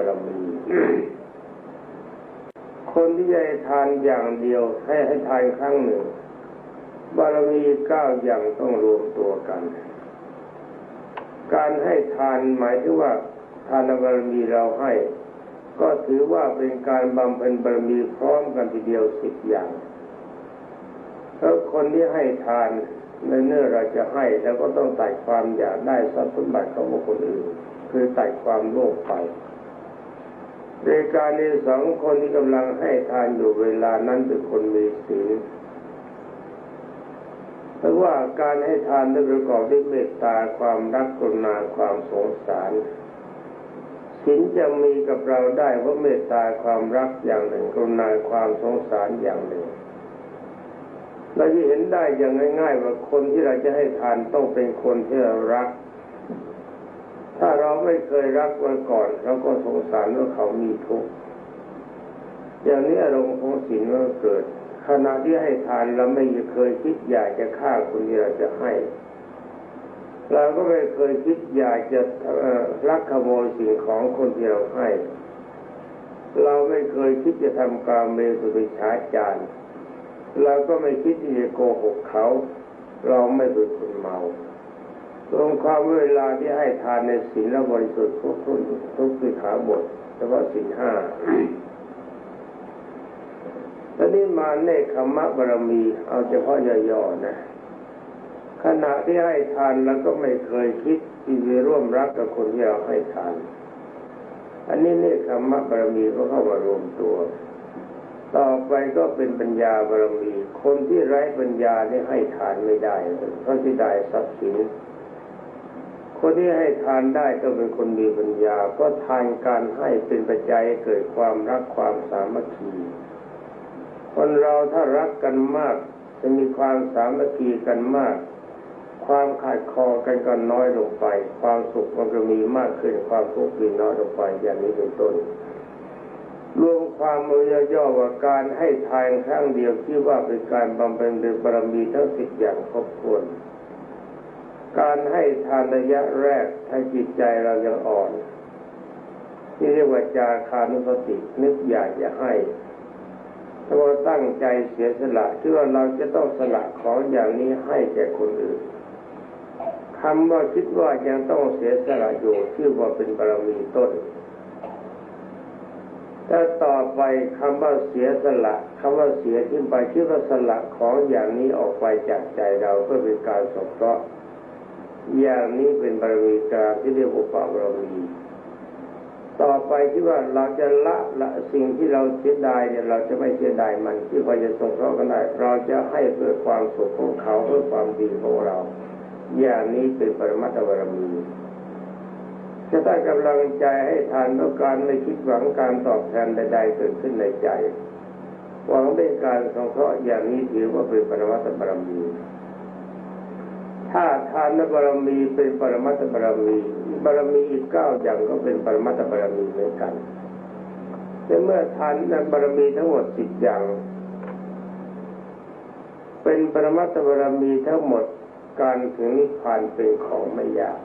ารมีคนที่จะให้ทานอย่างเดียวให้ให้ทานครั้งหนึ่ง บารมีเก้าอย่างต้องรวมตัวกัน การให้ทานหมายถึงว่าทานบารมีเราให้ ก็ถือว่าเป็นการบำเพ็ญบารมีพร้อมกันทีเดียวสิบอย่างเพราะคนที่ให้ทานในเนื้อเราจะให้แล้วก็ต้องตัดความอยากได้ทรัพย์สมบัติของบุคคลอื่น คือตัดความโลภไป ในการนี้สองคนที่กำลังให้ทานอยู่เวลานั้นเป็นคนมีศีลเพราะว่าการให้ทานต้องประกอบด้วยเมตตาความรักกรุณาความสงสารศีลจะมีกับเราได้เพราะเมตตาความรักอย่างหนึ่งกรุณาความสงสารอย่างหนึ่งเราจะเห็นได้อย่างง่าย ๆ ว่าคนที่เราจะให้ทานต้องเป็นคนที่เรารัก ถ้าเราไม่เคยรักมาก่อนเราก็สงสารว่าเขามีทุกข์อย่างนี้อารมณ์ของศีลมันเกิด ขณะที่ให้ทานเราไม่เคยคิดอยากจะฆ่าคนที่เราจะให้เราก็ไม่เคยคิดอยากจะลักขโมยสิ่งของคนที่เราให้ เราไม่เคยคิดจะทำการเมสุวิชาจารเราก็ไม่คิดที่จะโกหกเขา เราไม่เป็นคนเมา รวมความเวลาที่ให้ทานในศีลและบริสุทธิ์ทุกทุนทุกสิขาบทเฉพาะศีลห้าตอนนี้มาเนคขมะบารมี เอาเฉพาะย่อๆนะ ขณะที่ให้ทานแล้วก็ไม่เคยคิดที่จะร่วมรักกับคนที่เราให้ทาน อันนี้เนคขมะบารมีก็เข้ามารวมตัว ต่อไปก็เป็นปัญญาบารมี คนที่ไร้ปัญญานี่ให้ทานไม่ได้เพราะที่ได้ทรัพย์สิน คนที่ให้ทานได้ต้องเป็นคนมีปัญญา เพราะทานการให้เป็นปัจจัยเกิดความรักความสามัคคี คนเราถ้ารักกันมาก จะมีความสามัคคีกันมาก ความขาดคอกันก็น้อยลงไป ความสุขมันก็มีมากขึ้น ความทุกข์มีน้อยลงไปอย่างนี้เป็นต้นรวมความมือย่อๆว่าการให้ทานครั้งเดียวที่ว่าเป็นการบำเพ็ญบารมีทั้งสิบอย่างครบถ้วน การให้ทานระยะแรกถ้าจิตใจเรายังอ่อนที่เรียกว่าจาคานุสตินึกอยากจะให้ถ้าเราตั้งใจเสียสละที่ว่าเราจะต้องสละของอย่างนี้ให้แก่คนอื่นคำว่าคิดว่ายังต้องเสียสละอยู่ชื่อว่าเป็นบารมีต้นถ้าต่อไปคำว่าเสียสละคำว่าเสียทิ้งไปชื่อว่าสละของอย่างนี้ออกไปจากใจเราเพื่อเป็นการสงเคราะห์ อย่างนี้เป็นบารมีกลางที่เรียกว่าปบารมี ต่อไปที่ว่าเราจะละละสิ่งที่เราเสียดายเนี่ยเราจะไม่เสียดายมันที่ว่าจะสงเคราะห์กันได้เราจะให้เพื่อความสุขของเขาเพื่อความดีของเรา อย่างนี้เป็นปรมัตถบารมีจะได้กำลังใจให้ทานต้องการไม่คิดหวังการตอบแทนใดๆเกิดขึ้นในใจหวังเป็นการสงเคราะห์อย่างนี้ถือว่าเป็นปรมัตถบารมี ถ้าทานบารมีเป็นปรมัตถบารมีบารมีอีกเก้าอย่างก็เป็นปรมัตถบารมีเหมือนกันแต่เมื่อทานนั้นบารมีทั้งหมดสิบอย่าง เป็นปรมัตถบารมีทั้งหมดการถึงนิพพานเป็นของไม่ยาก